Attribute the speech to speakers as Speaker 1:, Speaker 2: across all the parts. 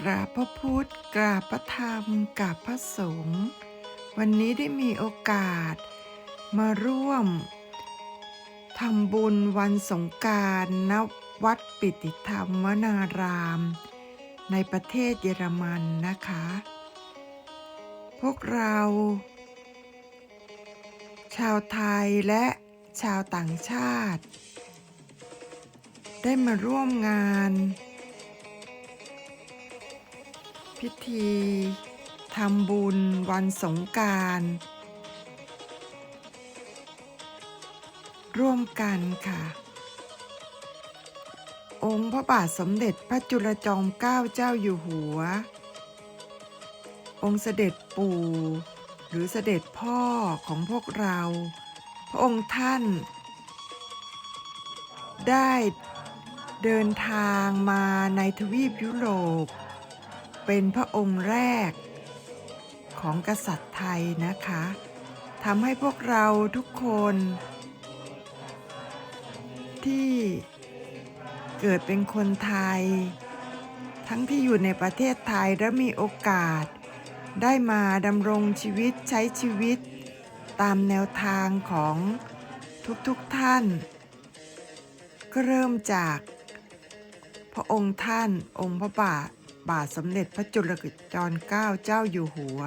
Speaker 1: กราบพระพุทธ กราบพระธรรม กราบพระสงฆ์วันนี้ได้มีโอกาส มาร่วมทำบุญวันสงการณวัดปิติธรรมวนาราม ในประเทศเยอรมันนะคะ พวกเรา ชาวไทยและชาวต่างชาติ ได้มาร่วมงาน พิธีทำบุญวันสงการร่วมกันค่ะ องค์พระบาทสมเด็จพระจุลจอมเกล้าเจ้าอยู่หัว องค์เสด็จปู่หรือเสด็จพ่อของพวกเรา พระองค์ท่าน ได้เดินทางมาในทวีปยุโรป เป็นพระองค์แรกของกษัตริย์ไทยนะคะทำให้พวกเราทุกคน ที่เกิดเป็นคนไทย ทั้งที่อยู่ในประเทศไทยและมีโอกาส ได้มาดำรงชีวิตใช้ชีวิต ตามแนวทางของทุกๆทท่าน ก็เริ่มจาก พระองค์ท่านองค์พระบาท บาทสมเด็จพระจุลจอมเกล้าเจ้าอยู่หัว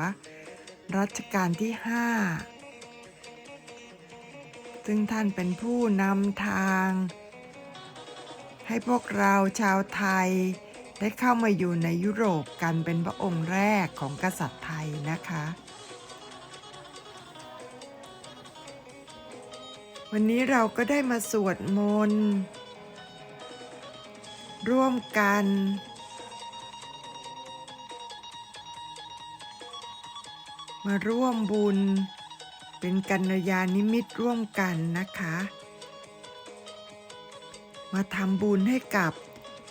Speaker 1: รัชกาลที่ 5 ซึ่งท่านเป็นผู้นำทาง ให้พวกเราชาวไทยได้เข้ามาอยู่ในยุโรปกันเป็นพระองค์แรกของกษัตริย์ไทยนะคะ วันนี้เราก็ได้มาสวดมนต์ร่วมกัน มาร่วมบุญ เป็นกัญญานิมิตร่วมกันนะคะ มาทำบุญให้กับ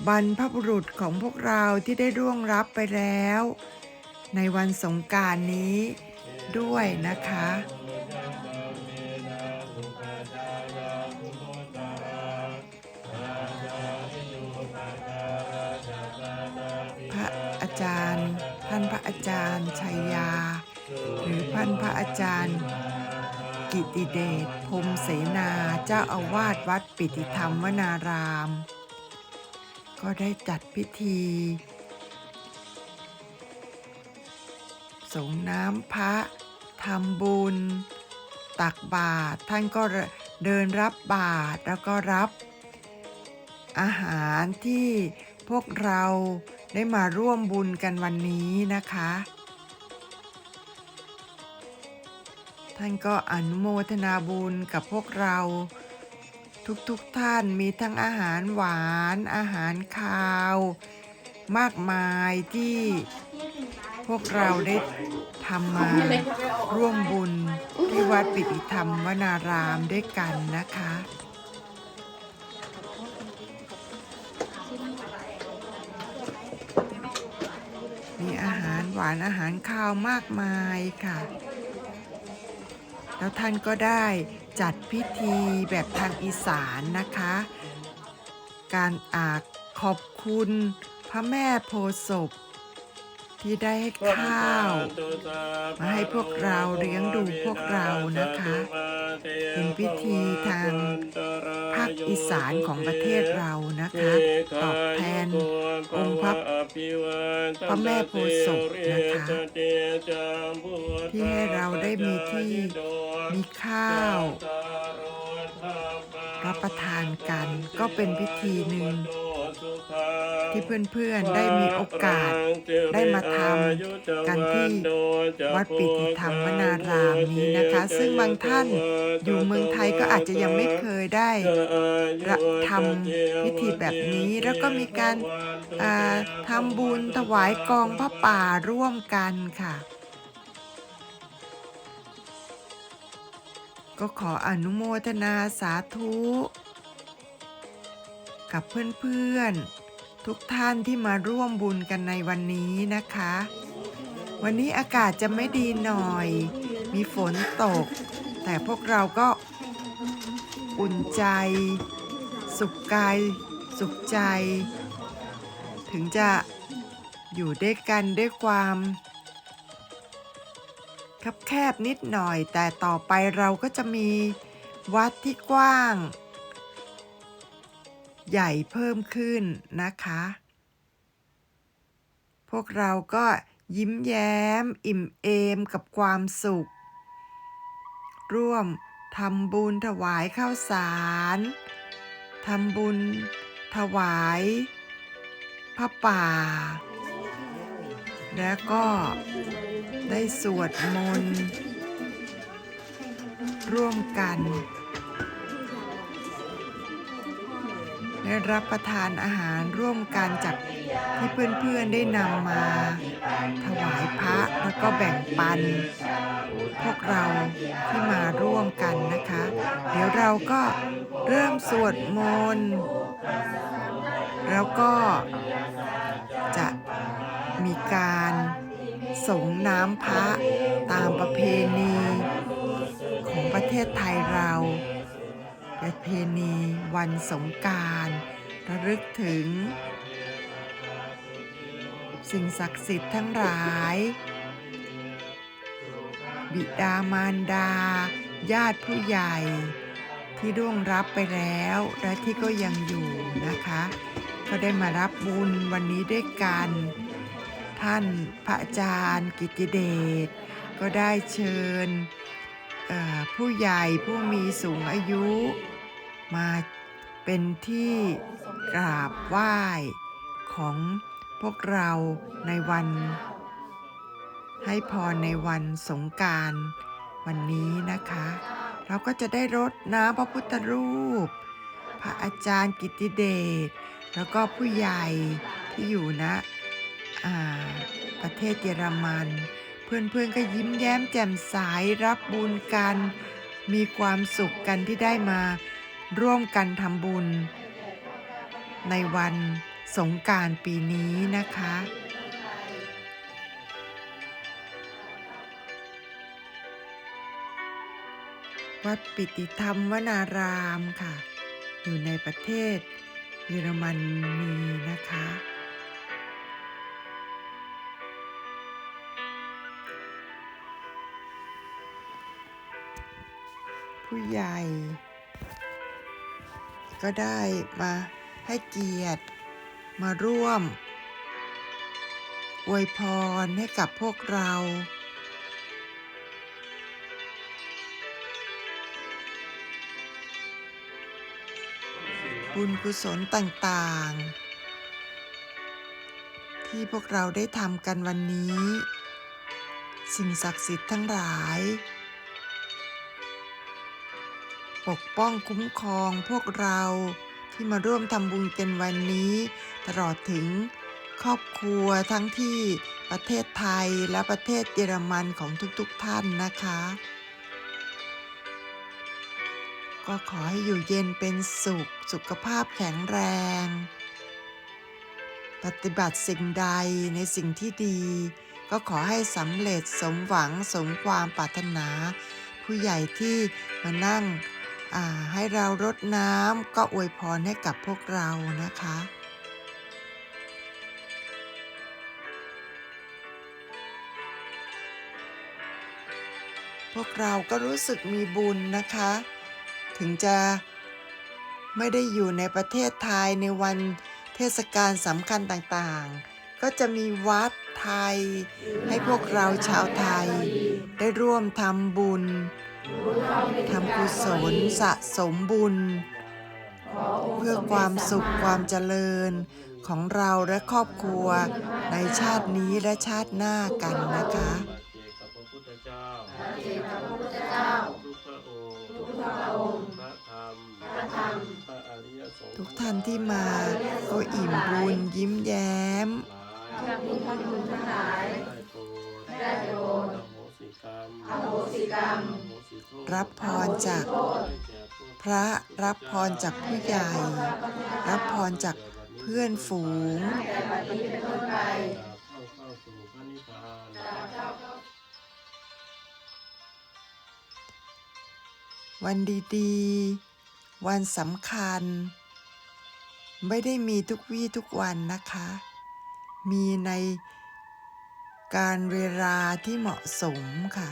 Speaker 1: บรรพบุรุษของพวกเราที่ได้ร่วงรับไปแล้ว ในวันสงการนี้ด้วยนะคะพระอาจารย์ ท่านพระอาจารย์ชัยยา หรือท่านพระอาจารย์ กิติเดชพรมเสนาเจ้าอาวาสวัดปิติธรรมวนาราม ก็ได้จัดพิธี สงน้ำพระทำบุญ ตักบาตรท่านก็เดินรับบาตรแล้วก็รับอาหารที่พวกเราได้มาร่วมบุญกันวันนี้นะคะ ท่านก็อนุโมทนาบุญกับพวกเรา ทุกๆทท่านมีทั้งอาหารหวาน อาหารคาว มากมายที่พวกเราได้ทำมาร่วมบุญที่วัดปิติธรรมวนารามด้วยกันนะคะ มีอาหารหวานอาหารข้าวมากมายค่ะ แล้วท่านก็ได้จัดพิธีแบบทางอีสานนะคะ การอาขอบคุณพระแม่โพศพที่ได้ให้ข้าว มาให้พวกเราเลี้ยงดูพวกเรานะคะ เป็นพิธีทางภาคอีสานของประเทศเรานะคะ ตอบแทนองค์พระพระแม่โพธิ์ศพนะคะ ที่ให้เราได้มีที่ มีข้าว รับประทานกันก็เป็นพิธีหนึ่ง ที่เพื่อนๆได้มีโอกาสได้มาทำกันที่วัดปิติธรรมวนารามนี้นะคะ ซึ่งบางท่านอยู่เมืองไทยก็อาจจะยังไม่เคยได้ทำพิธีแบบนี้แล้วก็มีการอ่าทำบุญถวายกองพระป่าร่วมกันค่ะ ก็ขออนุโมทนาสาธุ กับเพื่อนๆ ทุกท่านที่มาร่วมบุญกันในวันนี้นะคะ วันนี้อากาศจะไม่ดีหน่อย มีฝนตก แต่พวกเราก็อุ่นใจ สุขกาย สุขใจ ถึงจะอยู่ด้วยกันด้วยความ คับแคบนิดหน่อย แต่ต่อไปเราก็จะมีวัดที่กว้าง ใหญ่เพิ่มขึ้นนะคะ พวกเราก็ยิ้มแย้ม อิ่มเอมกับความสุข ร่วมทำบุญถวายข้าวสารทำบุญถวายพระป่า แล้วก็ ได้สวดมนต์ร่วมกัน ได้รับประทานอาหารร่วมกันจากที่เพื่อนๆได้นำมา ถวายพระแล้วก็แบ่งปัน พวกเราที่มาร่วมกันนะคะ เดี๋ยวเราก็เริ่มสวดมนต์แล้วก็จะมีการ สงน้ำพระตามประเพณี ของประเทศไทยเรา ประเพณีวันสงการระลึกถึง สิ่งศักดิ์สิทธิ์ทั้งหลาย บิดามารดา ญาติผู้ใหญ่ ที่ร่วงรับไปแล้วและที่ก็ยังอยู่นะคะ ก็ได้มารับบุญวันนี้ด้วยกัน ท่านพระอาจารย์กิติเดชก็ได้เชิญผู้ใหญ่ผู้มีสูงอายุ มาเป็นที่กราบไหว้ของพวกเราในวัน ให้พรในวันสงการวันนี้นะคะ เราก็จะได้รดน้ำพระพุทธรูป พระอาจารย์กิติเดชแล้วก็ผู้ใหญ่ที่อยู่นะ ประเทศเยอรมัน เพื่อนๆก็ยิ้มแย้มแจ่มใสรับบุญกัน มีความสุขกันที่ได้มาร่วมกันทำบุญ ในวันสงการปีนี้นะคะวัดปิติธรรมวนารามค่ะ อยู่ในประเทศเยอรมนีนะคะ ผู้ใหญ่ ก็ได้มาให้เกียรติมาร่วม อวยพรให้กับพวกเรา บุญกุศลต่างๆ ที่พวกเราได้ทำกันวันนี้ สิ่งศักดิ์สิทธิ์ทั้งหลาย ปกป้องคุ้มครองพวกเราที่มาร่วมทำบุญกันวันนี้ ตลอดถึงครอบครัวทั้งที่ประเทศไทยและประเทศเยอรมันของทุกๆท่านนะคะ ก็ขอให้อยู่เย็นเป็นสุข สุขภาพแข็งแรง ปฏิบัติสิ่งใดในสิ่งที่ดี ก็ขอให้สำเร็จสมหวังสมความปรารถนา ผู้ใหญ่ที่มานั่ง ให้เรารดน้ำก็อวยพรให้กับพวกเรานะคะ พวกเราก็รู้สึกมีบุญนะคะ ถึงจะไม่ได้อยู่ในประเทศไทยในวันเทศกาลสำคัญต่างๆ ก็จะมีวัดไทย ให้พวกเราชาวไทย ได้ร่วมทำบุญ ทำกุศลสะสมบุญ เพื่อความสุขความเจริญของเราและครอบครัวในชาตินี้และชาติหน้ากันนะคะ
Speaker 2: เจกับพระพุทธเจ้าทุกพระองค์พระธรรมพระอริยสงฆ์
Speaker 1: ทุกท่านที่มาก็อิ่มบุญยิ้มแย้ม
Speaker 2: กับมีพระคุณทั้งหลายได้โปรดอโหสิกรรมอโหสิก รั
Speaker 1: บพรจากพระรับพรจากผู้ใหญ่ รับพรจากเพื่อนฝูงวันดีๆ วันสำคัญ ไม่ได้มีทุกวี่ทุกวันนะคะ มีในการเวลาที่เหมาะสมค่ะ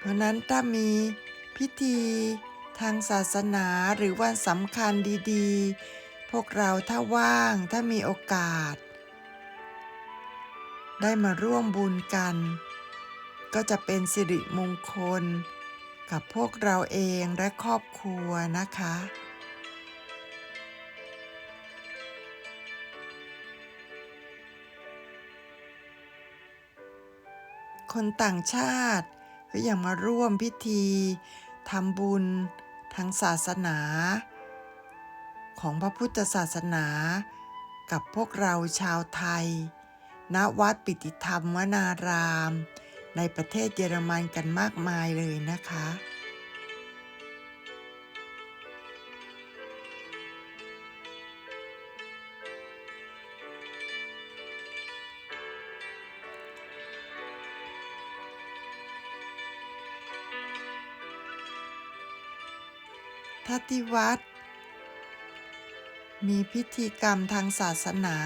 Speaker 1: เพราะนั้นถ้ามีพิธีทางศาสนาหรือวันสำคัญดีๆ พวกเราถ้าว่างถ้ามีโอกาส ได้มาร่วมบุญกัน ก็จะเป็นสิริมงคล กับพวกเราเองและครอบครัวนะคะคนต่างชาติ ก็ยังมาร่วมพิธีทำบุญทางศาสนา ของพระพุทธศาสนา กับพวกเราชาวไทย ณวัดปิติธรรมวนาราม ในประเทศเยอรมันกันมากมายเลยนะคะ ถ้าที่วัด มีพิธีกรรมทางศาสนา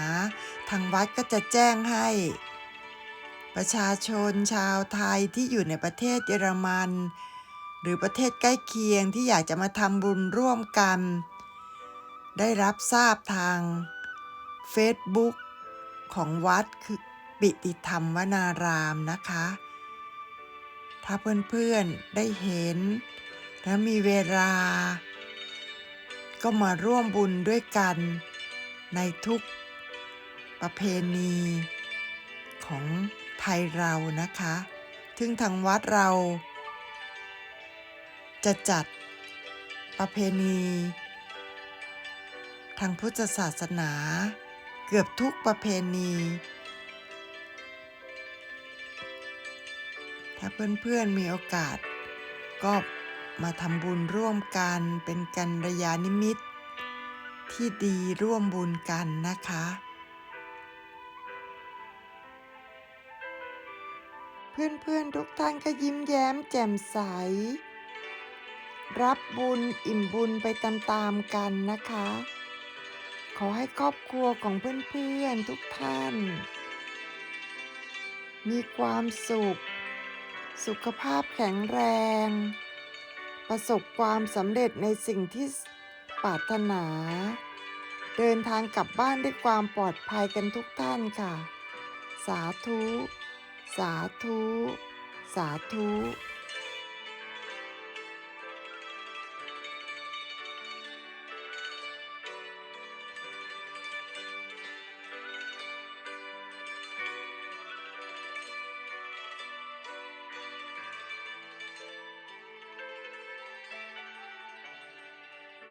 Speaker 1: ทางวัดก็จะแจ้งให้ ประชาชนชาวไทยที่อยู่ในประเทศเยอรมัน หรือประเทศใกล้เคียงที่อยากจะมาทำบุญร่วมกัน ได้รับทราบทาง Facebook ของวัดคือปิติธรรมวนารามนะคะ ถ้าเพื่อนๆได้เห็น และมีเวลา ก็มาร่วมบุญด้วยกัน ในทุกประเพณีของไทยเรานะคะ ซึ่งทางวัดเรา จะจัดประเพณี ทางพุทธศาสนา เกือบทุกประเพณี ถ้าเพื่อนๆมีโอกาสก็ มาทำบุญร่วมกันเป็นกันระยานิมิต ที่ดีร่วมบุญกันนะคะ เพื่อนๆทุกท่านก็ยิ้มแย้มแจ่มใส รับบุญอิ่มบุญไปตามๆกันนะคะ ขอให้ครอบครัวของเพื่อนๆทุกท่าน มีความสุข สุขภาพแข็งแรง ประสบความสำเร็จในสิ่งที่ปรารถนา เดินทางกลับบ้านด้วยความปลอดภัยกันทุกท่านค่ะ สาธุ สาธุ สาธุ